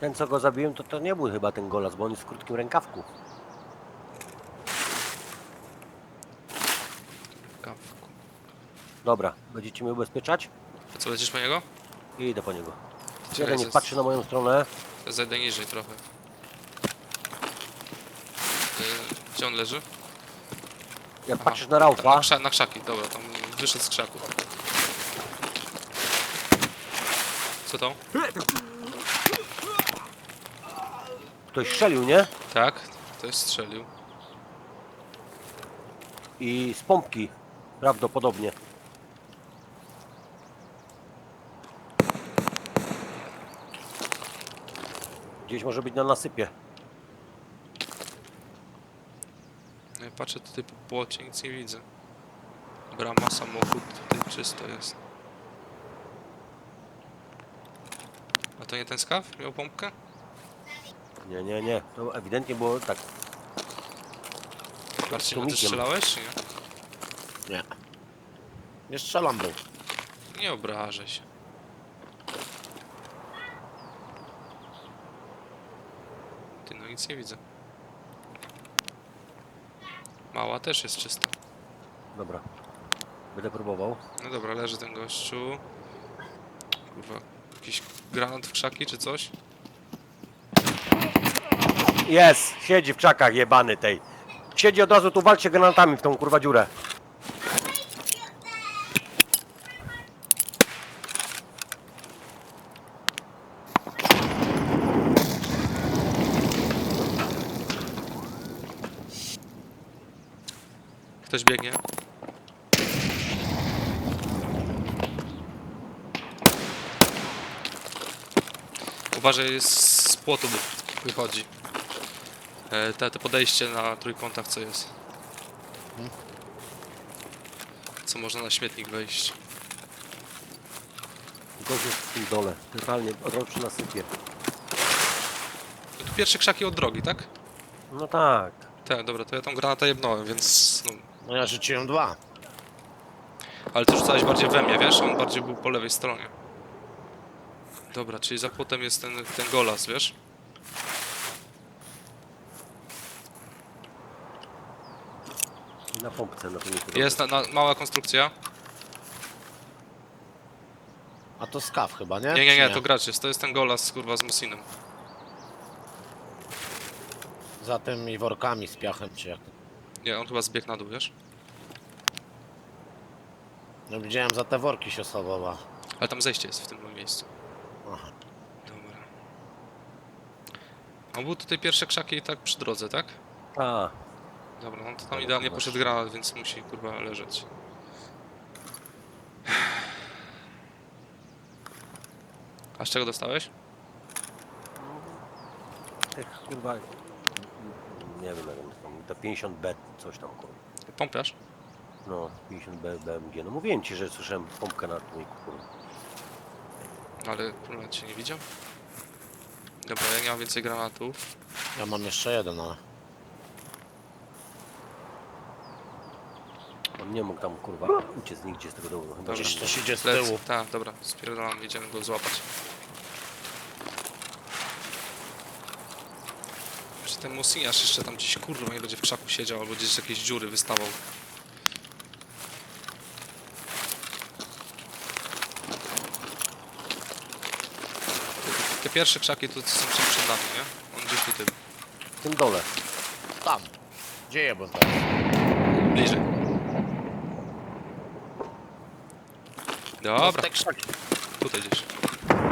Ten co go zabiłem to to nie był chyba ten golas, bo on jest w krótkim rękawku. Kawku. Dobra, będziecie mnie ubezpieczać? To co, lecisz po niego? I idę po niego. Czekaj, Jeden niech zas- patrzy na moją stronę. Zajdę niżej trochę. Yy, Gdzie on leży? Jak Aha. patrzysz na Na, Raufa, krza na krzaki, dobra, tam wyszedł z krzaków. Co to? Ktoś strzelił, nie? Tak, ktoś strzelił. I z pompki. Prawdopodobnie. Gdzieś może być na nasypie. No Ja patrzę tutaj po płocie, nic nie widzę. Brama, samochód, tutaj czysto jest. A to nie ten skaw? Miał pompkę? Nie, nie, nie. To ewidentnie było tak. Marcin, a ty strzelałeś, czy nie? Nie. Nie strzelam był. Nie obrażaj się. Ty, no nic nie widzę. Mała też jest czysta. Dobra. Będę próbował. No dobra, leży ten gościu. Kurwa, jakiś granat w krzaki czy coś? Jest! Siedzi w czakach jebany tej. Siedzi od razu tu walcie granatami w tą kurwa dziurę. Ktoś biegnie. Uważaj, z płotu wy- wychodzi. E, te, te podejście na trójkątach co jest. Co można na śmietnik wejść. Gość jest w tym dole. Totalnie od razu przy nasypie. Tu pierwsze krzaki od drogi, tak? No tak. Tak, dobra, to ja tą granatę jebnąłem, więc... No, No ja rzuciłem dwa. ale ty rzucałeś bardziej we mnie, wiesz? On bardziej był po lewej stronie. Dobra, czyli za płotem jest ten, ten golas, wiesz? Na pompce na tym jest. Na, na, mała konstrukcja. A to skaw chyba, nie? Nie, nie, nie, Czy to gracz jest. To jest ten golas, kurwa, z Musinem. Za tymi workami z piachem, czy jak. Nie, on chyba zbiegł na dół, wiesz? No widziałem, za te worki się schował. Ale tam zejście jest w tym miejscu. Aha. Dobra. On był tutaj pierwsze krzaki i tak przy drodze, tak? A, Dobra, no to tam idealnie poszedł granat, więc musi kurwa leżeć. A z czego dostałeś? tych kurwa. Nie wiem, jak on tam. To 50B, coś tam kurwa. Pompiarz? No, 50B BMG. No mówiłem ci, że słyszałem pompkę na tłumieku, kurwa. Ale kurwa cię nie widział? Dobra, ja nie mam więcej granatów. Ja mam jeszcze jeden, ale. Nie mógł tam kurwa uciec nigdzie z tego domu. Chyba, Dobra. Gdzieś że... ktoś idzie z Lec, tyłu. tak, dobra, spierdolam, idziemy go złapać. Przy ten musiniarz jeszcze tam gdzieś kurwa nie będzie w krzaku siedział albo gdzieś z jakiejś dziury wystawał. Te, pierwsze krzaki to są przed przed nami, nie? On gdzieś tutaj. W tym dole. Tam. Gdzie je teraz? Bliżej. No, w Dobra, te krzaki. tutaj gdzieś.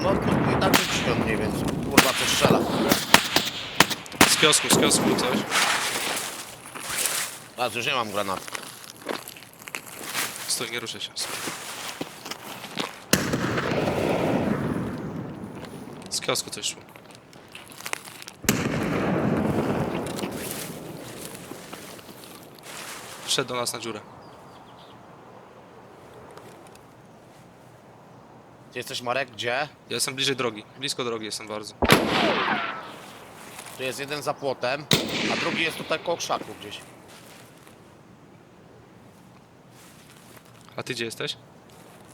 No to i tak rzuciłem mniej więcej. Kurwa, to strzela. Z kiosku, z kiosku coś. A, już nie mam granatu. Stój, nie ruszaj się. Stój. Z kiosku coś szło. Wszedł do nas na dziurę. Ty jesteś Marek, gdzie? Ja jestem bliżej drogi. Blisko drogi jestem bardzo. Tu jest jeden za płotem, a drugi jest tutaj koło krzaku gdzieś. A ty gdzie jesteś?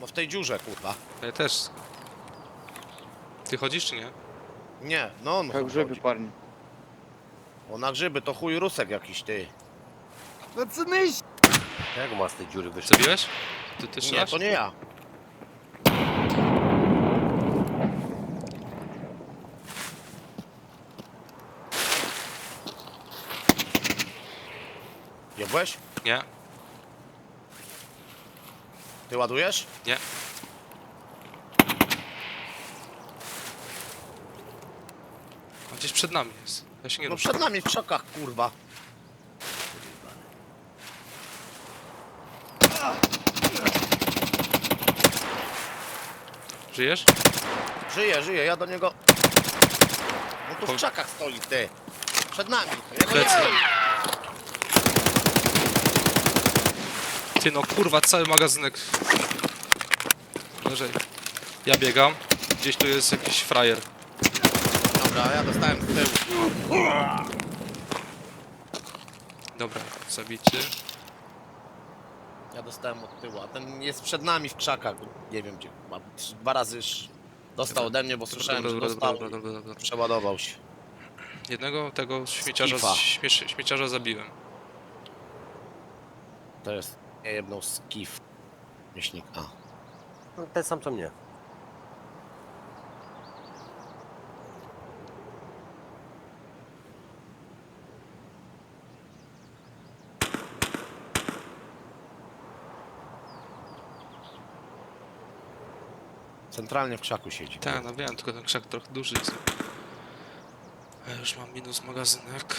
No w tej dziurze, kurwa. Ja też. Ty chodzisz czy nie? Nie, no on Jak chodzi. grzyby parni. O, na grzyby to chuj rusek jakiś, ty. Jak ma z tej dziury wyszedł? Zabiłeś? Ty, ty Nie, to nie ja. Jebłeś? Nie, Ty ładujesz? nie. On gdzieś przed nami jest. Ja się nie No ruszę. przed nami w krzakach, kurwa. Żyjesz? Żyje, żyje, ja do niego... No tu Po- w krzakach stoi, ty. Przed nami. Ja go Plecy. nie wiem. Ty no kurwa, cały magazynek. Leżej. Ja biegam. Gdzieś tu jest jakiś frajer. Dobra, ja dostałem z tyłu. Dobra, zabity. Ja dostałem od tyłu, a ten jest przed nami w krzakach. Nie wiem gdzie. Ma dwa razy już dostał ode mnie, bo słyszałem, Dobra, że dobra, dostał. dobra, dobra, dobra. Przeładował się. Jednego tego śmieciarza, Skifa. śmieciarza zabiłem. To jest nie jedną z kif. Myślnik A. No, ten sam co mnie. Centralnie w krzaku siedzi. Tak, no wiem, tylko ten krzak trochę duży jest. Ja już mam minus magazynek.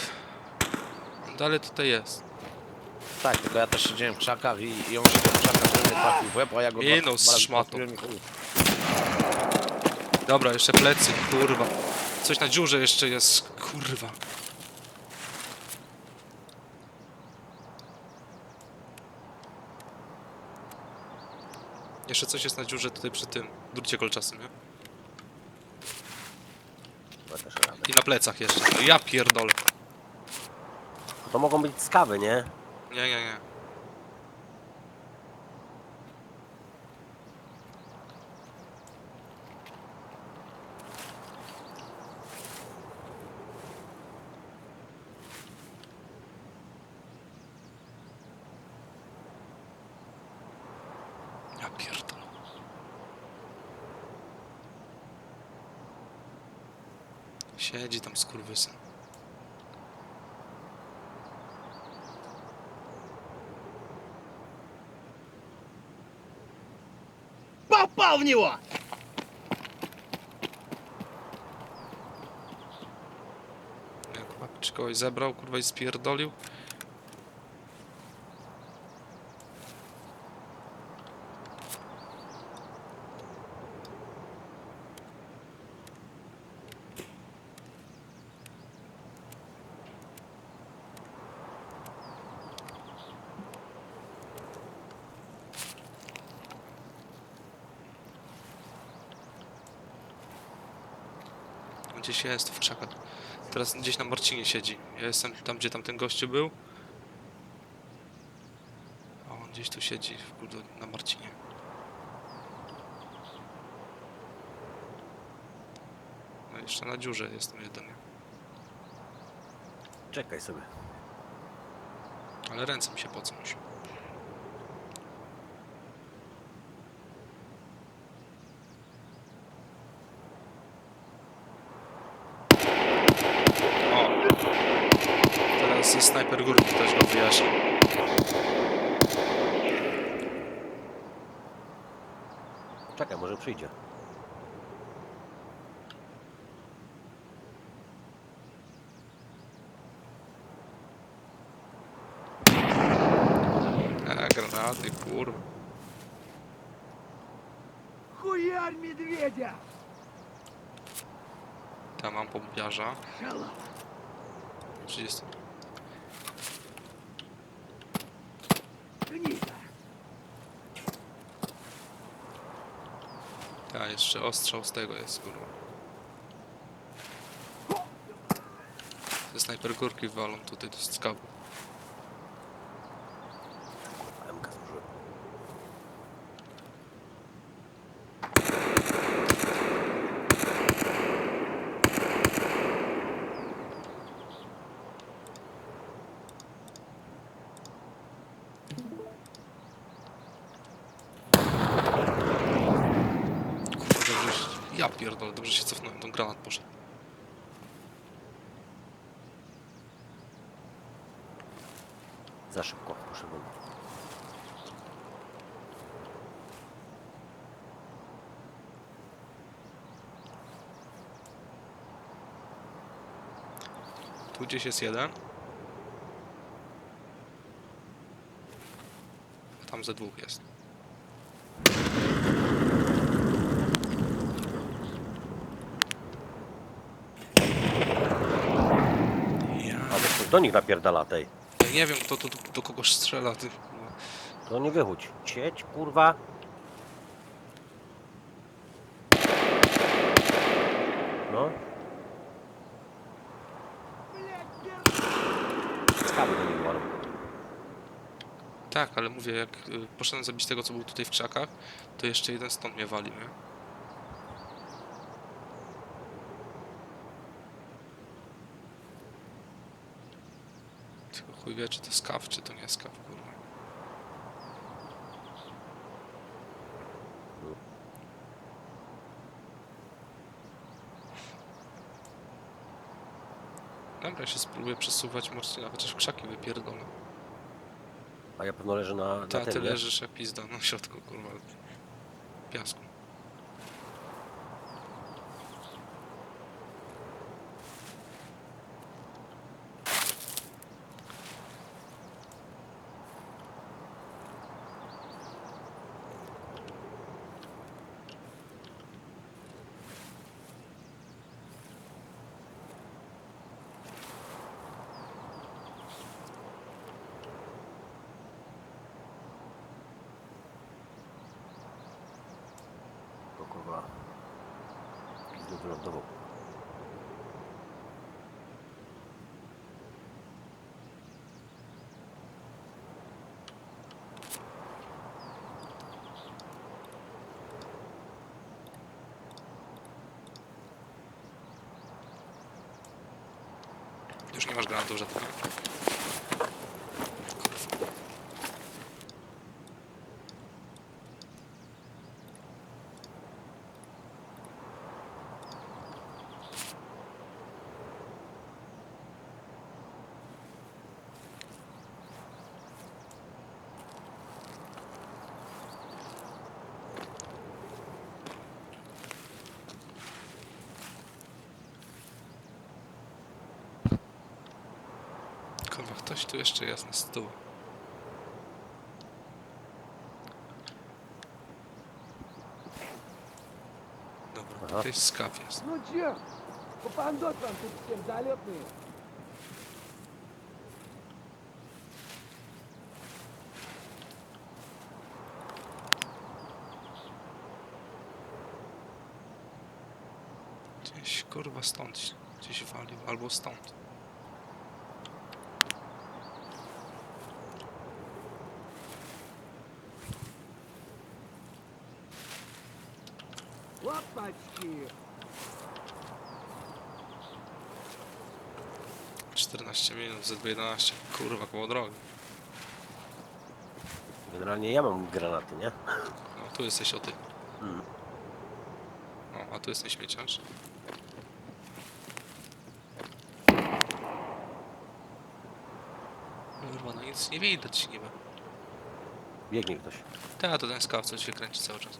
Dalej tutaj jest. Tak, tylko ja też siedziałem w krzakach i, i on siedział w krzakach, żeby mnie trafił w łeb, a ja go I dwa- dwa razy szmato. trafiłem i chuj. Dobra, jeszcze plecy, kurwa. Coś na dziurze jeszcze jest, kurwa. Jeszcze coś jest na dziurze tutaj przy tym drucie kolczastym, nie? Chyba też radę. I na plecach jeszcze. No ja pierdolę. To mogą być skawy, nie? Nie, nie, nie. Ja pierdolę. Siedzi tam skurwysyn. Попал в него! Nie, kurwa, czy kogoś zebrał, kurwa i spierdolił? Gdzieś jest w krzakach. Teraz gdzieś na Marcinie siedzi. Ja jestem tam, gdzie tamten gościu był. A on gdzieś tu siedzi w kurde, na Marcinie. No jeszcze na dziurze jest tam jeden. Czekaj sobie. Ale ręce mi się pocą już. O! Teraz ze snajper górki też go wyjaśni. Czekaj, może przyjdzie. A, granaty, kurwa. Хуярь медведя! Tam mam pompiarza. Шалава! 30. jeszcze ostrzał z tego jest, kurwa. Ze snajper górki walą tutaj do skabu. Ja pierdolę, dobrze się cofnąłem, ten granat poszedł. Za szybko poszedłem. Tu gdzieś jest jeden. Tam ze dwóch jest. Ja, A to ktoś do nich napierdala tej. ja nie wiem kto tu do, do kogoś strzela, ty. To nie wychódź. Sieć, kurwa. No. Skawy do nich walą. Tak, ale mówię, jak y, poszedłem zabić tego, co był tutaj w krzakach, to jeszcze jeden stąd mnie wali, nie? Tylko chuj wie, czy to skaw, czy to nie skaw, kurwa. Dobra, ja się spróbuję przesuwać Marcina, chociaż krzaki wypierdolę. A ja pewno leżę na, na Ta, ty tym, nie? leżysz jak pizda na środku, kurwa, piasku. To kurwa. Wylądował. Już nie masz granatów żadnych. Kurwa, ktoś tu jeszcze jest na stół. Dobra, Aha. jakiś skaw jest. Ну чё, попандос вам тут всем залетные. Gdzieś kurwa stąd gdzieś walił, albo stąd. paczki. 14 minut, Z11, kurwa, koło drogi. Generalnie ja mam granaty, nie? No, tu jesteś o ty. O, a tu jesteś śmieciarz. Kurwa, no nic nie widać niby. Biegnie ktoś. Ta, to ten skaw, co się kręci cały czas.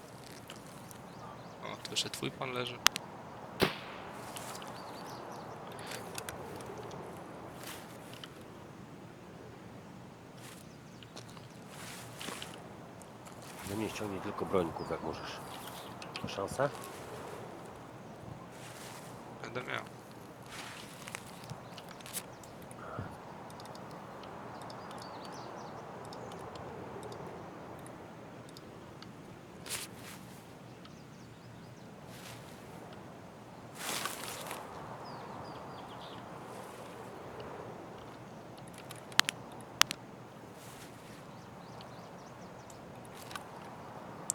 Jeszcze twój pan leży. No mnie ściągnij tylko brońków, jak możesz. Ma szansę? Będę miał.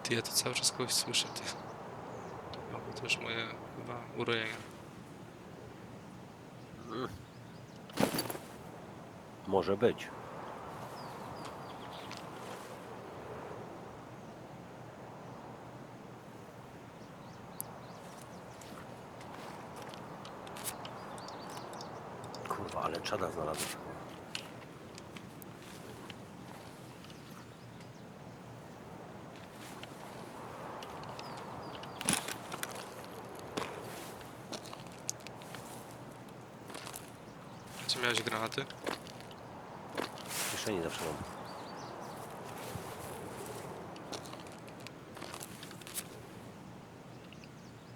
Ty, ja to cały czas kogoś słyszę, ty. O, to już moje chyba urojenia. Może być. Kurwa, ale czada znalazłeś. Gdzie miałeś granaty? W kieszeni zawsze mam.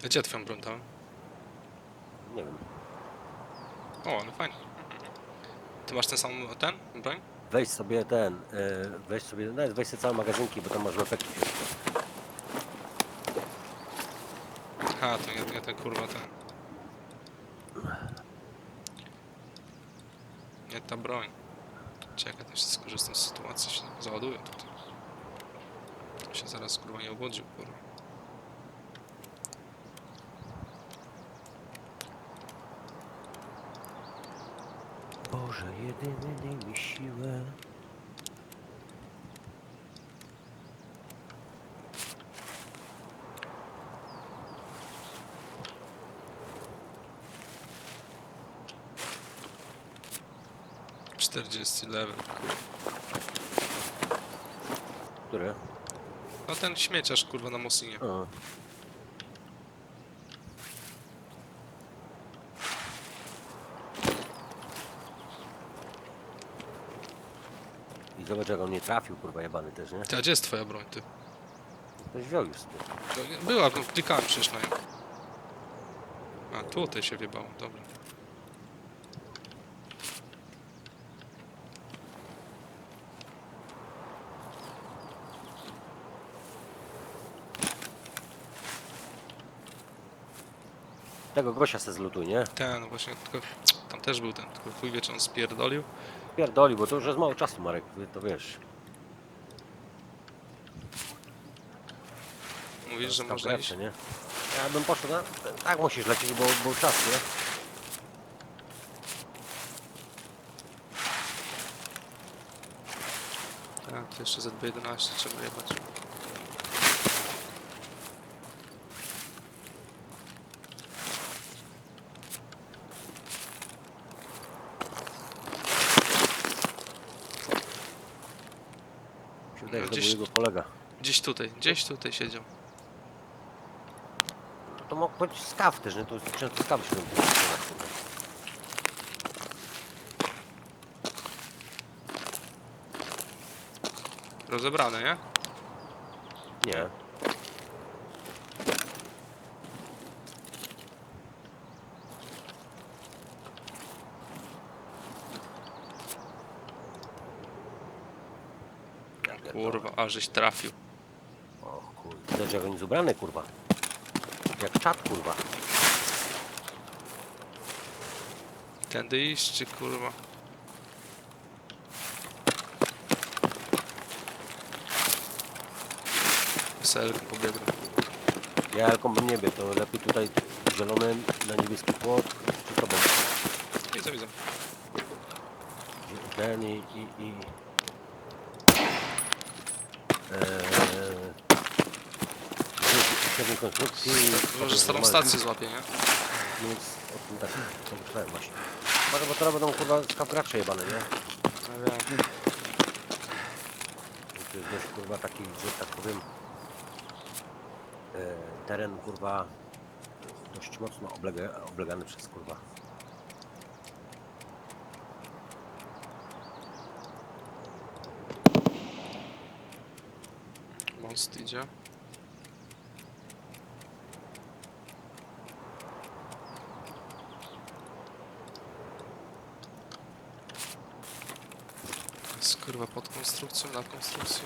Gdzie twoją broń dałem? Nie wiem. O, no fajnie. Ty masz ten sam ten broń? Weź sobie ten, e, weź sobie, nawet weź sobie całe magazynki, bo tam masz efekty. Ha, to nie, nie ten kurwa ten. Nie ta broń. Czekaj, się skorzystam z sytuacji, się załaduję tutaj. To się zaraz kurwa nie obudził, kurwa. Boże, jedyny mi siłę. Czterdziesty level, kurwa. Które? No ten śmieciarz kurwa na Mosinie. A. I zobacz jak on nie trafił, kurwa jebany też, nie? Ty, a gdzie jest twoja broń, ty? Ktoś wziął już sobie. To nie- Była, no, klikałem przecież na nią. A, tutaj się wiebało, dobra. Tego gościa se zlutuj, nie? Ten, no właśnie, tylko tam też był ten, tylko chuj wie, czy on spierdolił. Pierdoli, bo to już jest mało czasu, Marek, to wiesz. Mówisz, że tam można lepsze, iść? nie? Ja bym poszedł na... Tak musisz lecieć, bo był czas, nie? Tak, to jeszcze ZB11 trzeba jebać. Mi się wydaje, że to był Gdzieś- jego kolega. Gdzieś tutaj, gdzieś tutaj siedział. To mógł być skaw też, nie? To często skawy się robi. Rozebrane, nie? Nie. Ja pierdolę. Kurwa, a żeś trafił. O kurde, zobacz jak on jest ubrany, kurwa. Jak czat, kurwa. Tędy iść, czy kurwa? Selką pobiegłem. Ja Elką bym nie biegł, to lepiej tutaj zielony na niebieski płot, czy to będzie Widzę, widzę. ten i... i, i eee, średniej konstrukcji. Może starą stację złapie, nie? Więc o tym tak pomyślałem właśnie. Może bo teraz będą kurwa skawgracze jebane, nie? No wiem. To jest dość kurwa taki, że tak powiem e, teren kurwa dość mocno oblega, oblegany przez kurwa Most idzie. Jest kurwa pod konstrukcją, na konstrukcją.